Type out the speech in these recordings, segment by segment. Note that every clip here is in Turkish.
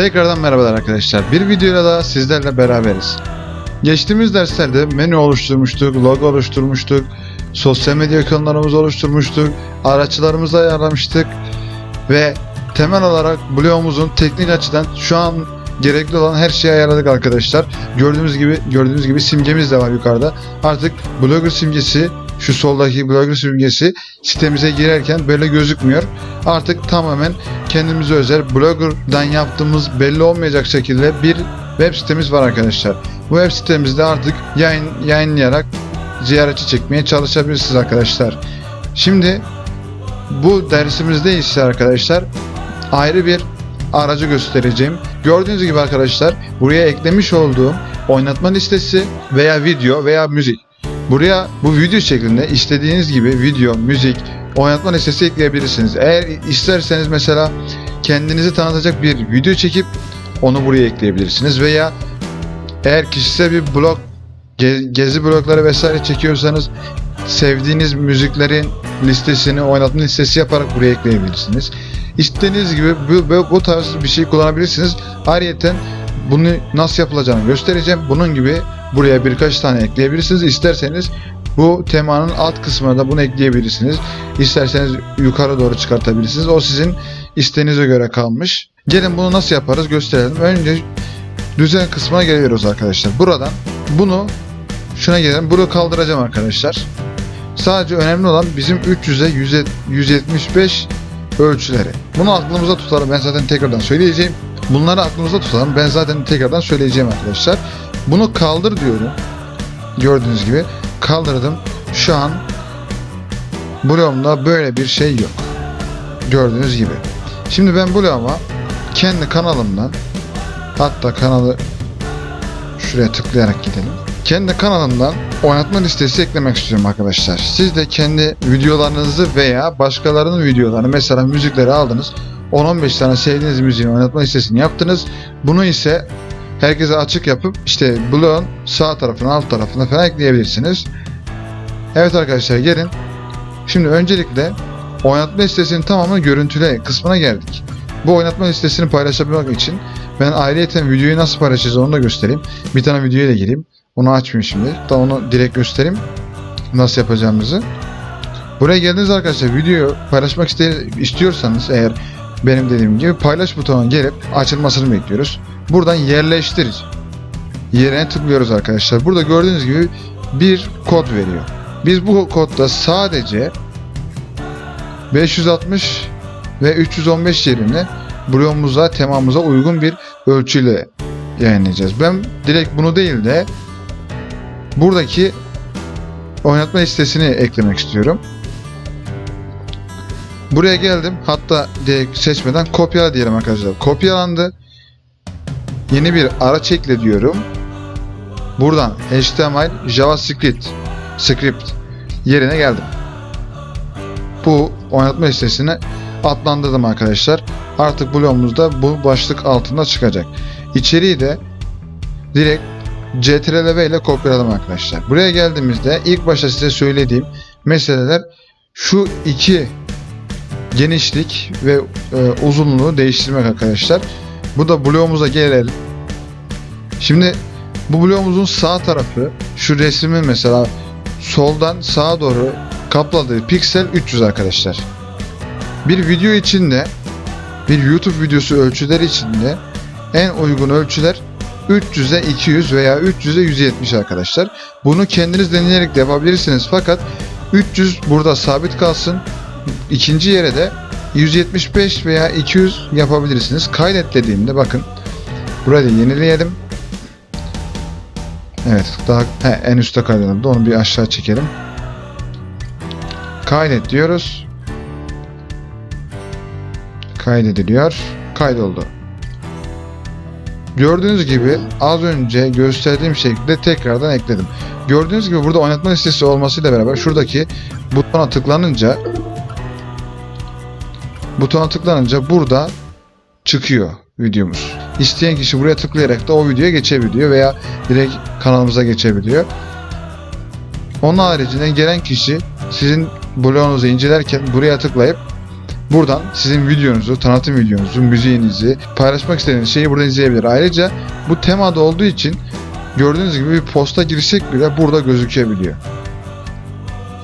Tekrardan merhabalar arkadaşlar. Bir videoyla daha sizlerle beraberiz. Geçtiğimiz derslerde menü oluşturmuştuk, logo oluşturmuştuk, sosyal medya kanallarımızı oluşturmuştuk, araçlarımızı ayarlamıştık ve temel olarak bloğumuzun teknik açıdan şu an gerekli olan her şeyi ayarladık arkadaşlar. Gördüğünüz gibi gördüğünüz gibi simgemiz de var yukarıda. Artık blogger simgesi şu soldaki blogger simgesi sitemize girerken böyle gözükmüyor. Artık tamamen kendimize özel blogger'dan yaptığımız belli olmayacak şekilde bir web sitemiz var arkadaşlar. Bu web sitemizde artık yayın yayınlayarak ziyaretçi çekmeye çalışabilirsiniz arkadaşlar. Şimdi bu dersimizde ise arkadaşlar ayrı bir aracı göstereceğim. Gördüğünüz gibi arkadaşlar buraya eklemiş olduğum oynatma listesi veya video veya müzik. Buraya bu video şeklinde istediğiniz gibi video, müzik, oynatma listesi ekleyebilirsiniz. Eğer isterseniz mesela kendinizi tanıtacak bir video çekip onu buraya ekleyebilirsiniz veya eğer kişisel bir blog ge- gezi blogları vesaire çekiyorsanız sevdiğiniz müziklerin listesini oynatma listesi yaparak buraya ekleyebilirsiniz. İstediğiniz gibi bu, bu, bu tarz bir şey kullanabilirsiniz. Ayrıca bunu nasıl yapılacağını göstereceğim. Bunun gibi buraya birkaç tane ekleyebilirsiniz. İsterseniz bu temanın alt kısmına da bunu ekleyebilirsiniz. İsterseniz yukarı doğru çıkartabilirsiniz. O sizin isteğinize göre kalmış. Gelin bunu nasıl yaparız gösterelim. Önce düzen kısmına geliyoruz arkadaşlar. Buradan bunu şuna gelelim. Bunu kaldıracağım arkadaşlar. Sadece önemli olan bizim 300'e 100'e 175 ölçüleri. Bunu aklımıza tutalım. Ben zaten tekrardan söyleyeceğim. Bunları aklımızda tutalım. Ben zaten tekrardan söyleyeceğim arkadaşlar. Bunu kaldır diyorum. Gördüğünüz gibi kaldırdım. Şu an bloğumda böyle bir şey yok. Gördüğünüz gibi. Şimdi ben bloğuma kendi kanalımdan hatta kanalı şuraya tıklayarak gidelim. Kendi kanalımdan oynatma listesi eklemek istiyorum arkadaşlar. Siz de kendi videolarınızı veya başkalarının videolarını mesela müzikleri aldınız. 10-15 tane sevdiğiniz müziğin oynatma listesini yaptınız. Bunu ise herkese açık yapıp işte bloğun sağ tarafına alt tarafına falan ekleyebilirsiniz. Evet arkadaşlar gelin. Şimdi öncelikle oynatma listesinin tamamını görüntüle kısmına geldik. Bu oynatma listesini paylaşabilmek için ben ayrıyeten videoyu nasıl paylaşacağız onu da göstereyim. Bir tane videoya da gireyim. Onu açmayayım şimdi. Da onu direkt göstereyim. Nasıl yapacağımızı. Buraya geldiniz arkadaşlar. Videoyu paylaşmak istiyorsanız eğer benim dediğim gibi paylaş butonuna gelip açılmasını bekliyoruz. Buradan yerleştir yerine tıklıyoruz arkadaşlar. Burada gördüğünüz gibi bir kod veriyor. Biz bu kodda sadece 560 ve 315 yerini bloğumuza, temamıza uygun bir ölçüyle yayınlayacağız. Ben direkt bunu değil de buradaki oynatma listesini eklemek istiyorum. Buraya geldim. Hatta direkt seçmeden kopyala diyelim arkadaşlar. Kopyalandı. Yeni bir araç ekle diyorum. Buradan HTML, JavaScript script yerine geldim. Bu oynatma listesini adlandırdım arkadaşlar. Artık bloğumuzda bu başlık altında çıkacak. İçeriği de direkt CTRL-V ile kopyaladım arkadaşlar. Buraya geldiğimizde ilk başta size söylediğim meseleler şu iki genişlik ve e, uzunluğu değiştirmek arkadaşlar. Bu da bloğumuza gelelim. Şimdi bu bloğumuzun sağ tarafı şu resmin mesela soldan sağa doğru kapladığı piksel 300 arkadaşlar. Bir video içinde bir YouTube videosu ölçüleri içinde en uygun ölçüler 300'e 200 veya 300'e 170 arkadaşlar. Bunu kendiniz deneyerek de yapabilirsiniz fakat 300 burada sabit kalsın. İkinci yere de 175 veya 200 yapabilirsiniz. Kaydet dediğimde bakın burayı da yenileyelim. Evet daha he, en üstte kaydedildi. Onu bir aşağı çekelim. Kaydet diyoruz. Kaydediliyor. Kaydoldu. Gördüğünüz gibi az önce gösterdiğim şekilde tekrardan ekledim. Gördüğünüz gibi burada oynatma listesi olmasıyla beraber şuradaki butona tıklanınca butona tıklanınca burada çıkıyor videomuz. İsteyen kişi buraya tıklayarak da o videoya geçebiliyor veya direkt kanalımıza geçebiliyor. Onun haricinde gelen kişi sizin bloğunuzu incelerken buraya tıklayıp buradan sizin videonuzu, tanıtım videonuzu, müziğinizi, paylaşmak istediğiniz şeyi burada izleyebilir. Ayrıca bu temada olduğu için gördüğünüz gibi bir posta girsek bile burada gözükebiliyor.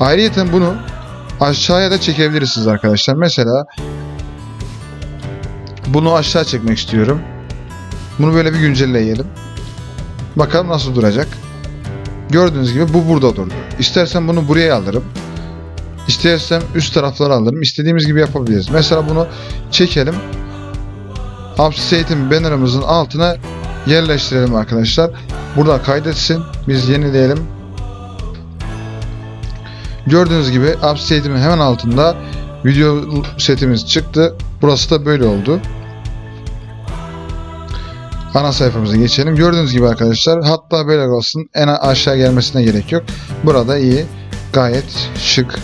Ayrıca bunu aşağıya da çekebilirsiniz arkadaşlar. Mesela bunu aşağı çekmek istiyorum. Bunu böyle bir güncelleyelim. Bakalım nasıl duracak. Gördüğünüz gibi bu burada durdu. İstersen bunu buraya alırım. İstersem üst taraflara alırım. İstediğimiz gibi yapabiliriz. Mesela bunu çekelim. Eğitim bannerımızın altına yerleştirelim arkadaşlar. Burada kaydetsin. Biz yenileyelim. Gördüğünüz gibi eğitimin hemen altında video setimiz çıktı. Burası da böyle oldu. Ana sayfamıza geçelim. Gördüğünüz gibi arkadaşlar hatta böyle olsun en aşağı gelmesine gerek yok. Burada iyi. Gayet şık.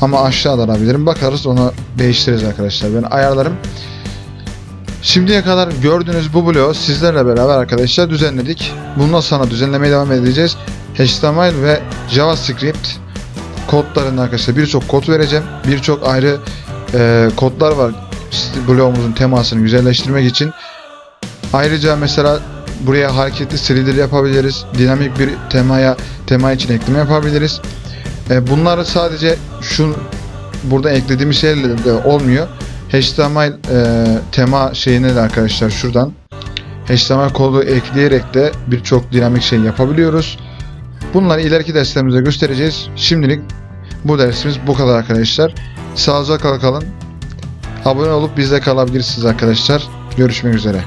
Ama aşağıda alabilirim. Bakarız onu değiştiririz arkadaşlar. Ben ayarlarım. Şimdiye kadar gördüğünüz bu bloğu sizlerle beraber arkadaşlar düzenledik. Bundan sonra düzenlemeye devam edeceğiz. HTML ve JavaScript kodlarında arkadaşlar birçok kod vereceğim. Birçok ayrı e, kodlar var bloğumuzun temasını güzelleştirmek için. Ayrıca mesela buraya hareketli serileri yapabiliriz. Dinamik bir temaya tema için ekleme yapabiliriz. E, bunları sadece şu burada eklediğimiz şeylerle de olmuyor. HTML e, tema şeyine de arkadaşlar şuradan HTML kodu ekleyerek de birçok dinamik şey yapabiliyoruz. Bunları ileriki derslerimizde göstereceğiz. Şimdilik bu dersimiz bu kadar arkadaşlar. Sağlıcakla kalın. Abone olup bizde kalabilirsiniz arkadaşlar. Görüşmek üzere.